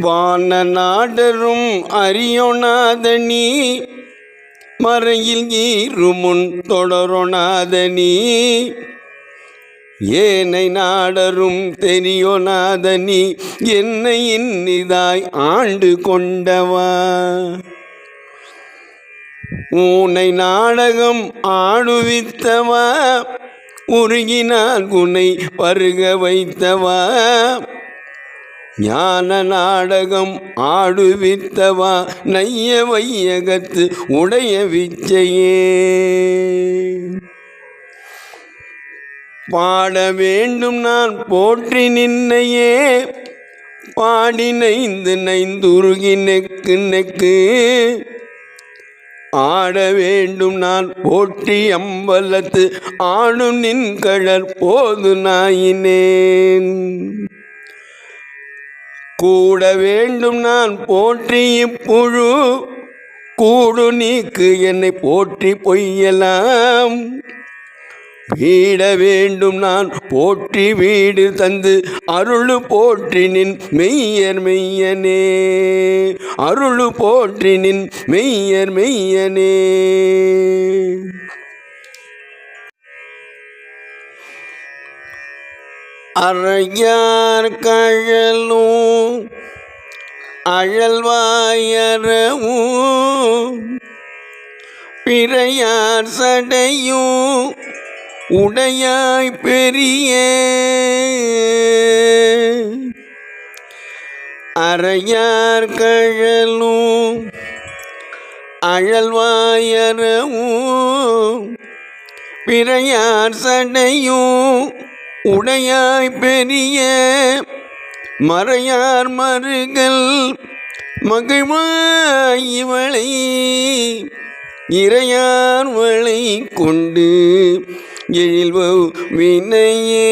வான நாடரும் அறியொணாதனி மறையில் ஈருமுன் தொடரொணாதனி ஏனை நாடரும் தெரியோ நாதனி என்னை இன்னிதாய் ஆண்டு கொண்டவா? ஊனை நாடகம் ஆடுவித்தவா? உருகினார் குனை பருக வைத்தவா? ஞான நாடகம் ஆடுவித்தவா? நைய வையகத்து உடைய விச்சையே. பாட வேண்டும் நான் போற்றி நின்னையே. பாடி நைந்து நைந்துருகி நெக்கு நெக்கு. ஆட வேண்டும் நான் போற்றி அம்பலத்து ஆடும் நின் கழற் போது நாயினேன். கூட வேண்டும் நான் போற்றி இப்புழு. கூடு நீக்கு என்னை போற்றி பொய்யலாம். வீட வேண்டும் நான் போற்றி வீடு தந்து அருள் போற்றினின் மெய்யர் மெய்யனே. அருள் போற்றினின் மெய்யர் மெய்யனே. அறையார் கழலும் அழல்வாயறவும் பிறையார் சடையும் உடையாய் பெரிய. அறையார் கழலும் அழல்வாயரவும் பிறையார் சடையும் உடையாய் பெரிய. மறையார் மருகள் மகிழ்வாய் இவளை இறையார் வளை கொண்டு எழில்வ வினையே.